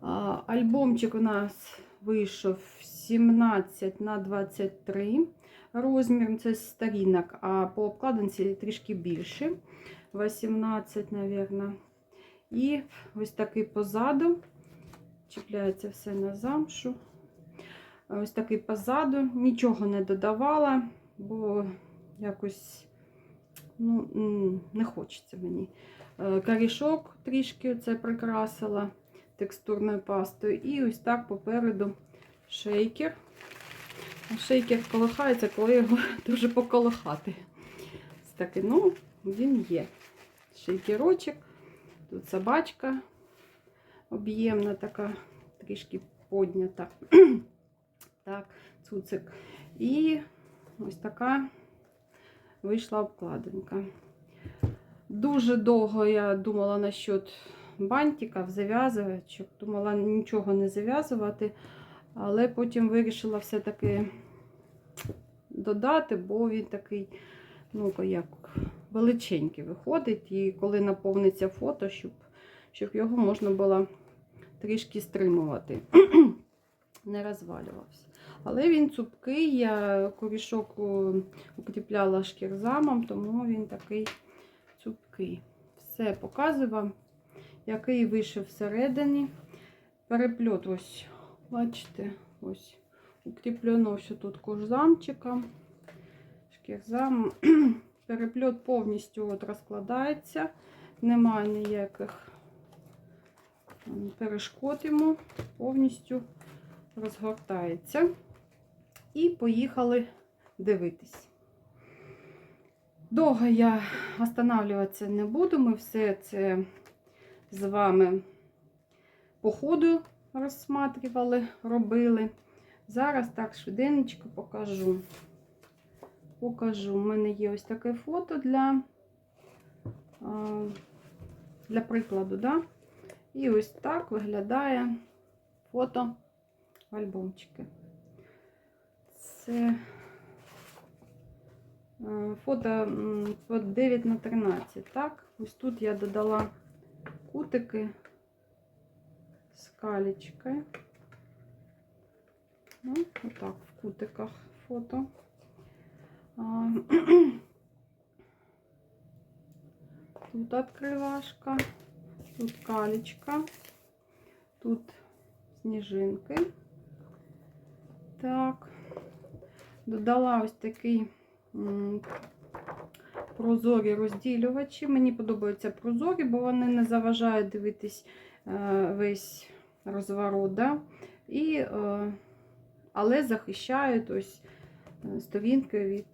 Альбомчик у нас вийшов 17 на 23 розмір, це сторінок, а по обкладинці трішки більше. 18, мабуть. І ось такий позаду. Чіпляється все на замшу. Ось такий позаду. Нічого не додавала, бо якось ну, не хочеться мені. Е, Корішок трішки це прикрасила текстурною пастою. І ось так попереду шейкер. Шейкер колихається, коли його дуже поколихати. Ось такий, ну, він є. Шейкерочок. Тут собачка об'ємна така, трішки поднята. так, цуцик. І ось така вийшла обкладинка. Дуже довго я думала насчет бантиків, зав'язувачок. Думала нічого не зав'язувати, але потім вирішила все-таки додати, бо він такий, ну, як величенький виходить. І коли наповниться фото, щоб, щоб його можна було трішки стримувати, не розвалювався. Але він цупкий, я корішок укріпляла шкірзамом, тому він такий цупкий. Все, показую вам, який вийшов всередині. Перепльот, ось, бачите, ось укріплено все тут кожзамчиком, шкірзам. Перепльот повністю от розкладається, немає ніяких м, перешкод йому, повністю розгортається. І поїхали дивитись. Довго я останавливатися не буду. Ми все це з вами по ходу розсматривали, робили. Зараз так швиденько покажу. Покажу. У мене є ось таке фото для, для прикладу. Да? І ось так виглядає фото в альбомчики. Це е, фото по 9 на 13. Так, ось тут я додала кутики з калічкою. Ну, отак, в кутиках фото. Тут открывашка, тут калечка, тут сніжинки. Так, додала ось такий прозорі розділювачі. Мені подобаються прозорі, бо вони не заважають дивитись е, весь розворот. Да? І, е, але захищають ось е, сторінки від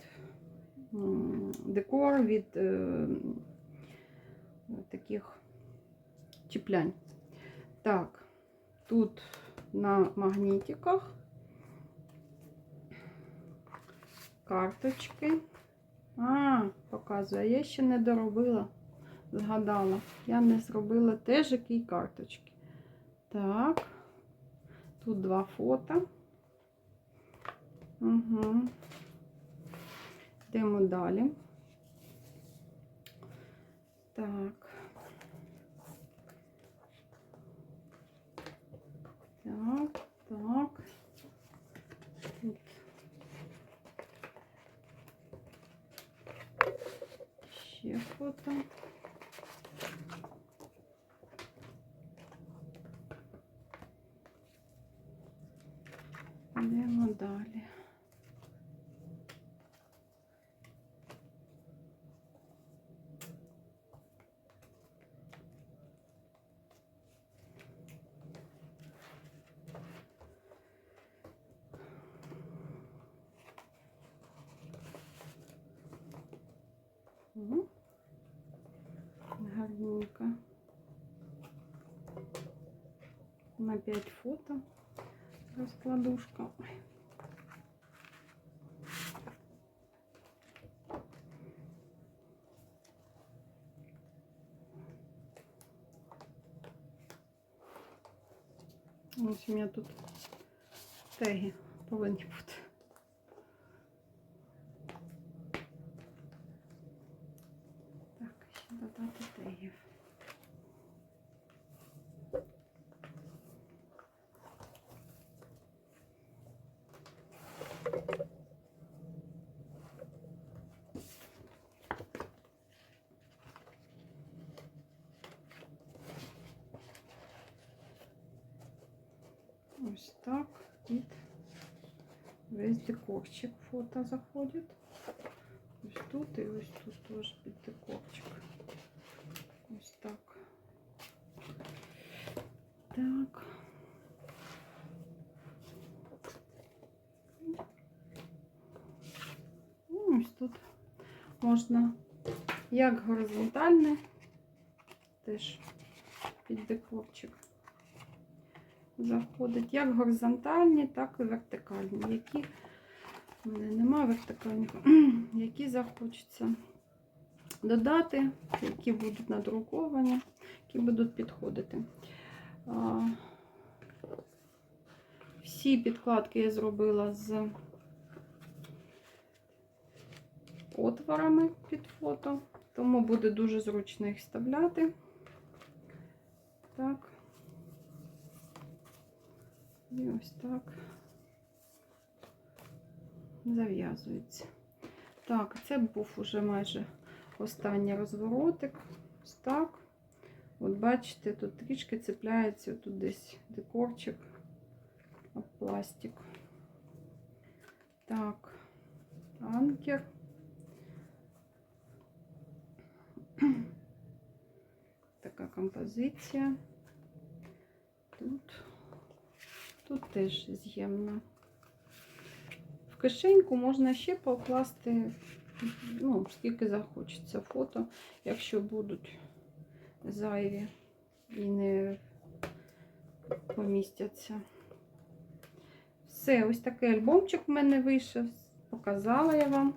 декор, від таких чіплянь. Так, тут на магнітиках карточки. А, показує, я ще не доробила, згадала. Я не зробила теж які карточки. Так, тут два фото. Угу. Йдемо далі. Так. Так, так. Тут ще фото. Угу. Гарненько. На 5 фото раскладушка. У меня тут теги повинні бути. додати. Ось так під весь декорчик фото заходит. Ось тут і ось тут тоже під декорчик. Так. Ну, Ось тут можна як горизонтальне, теж під декорчик заходить, як горизонтальні, так і вертикальні. Які в мене немає вертикальних, які захочеться додати, які будуть надруковані, які будуть підходити. Всі підкладки я зробила з отворами під фото, тому буде дуже зручно їх вставляти. Так. І ось так зав'язується. Так, це був уже майже останній розворотик. Ось так. От бачите, тут трішки цепляється тут десь декорчик об пластик. Так, анкер. Така композиція. Тут, тут теж з'ємна. В кишеньку можна ще покласти, ну, скільки захочеться фото, якщо будуть зайві і не помістяться. Все, ось такий альбомчик в мене вийшов. Показала я вам.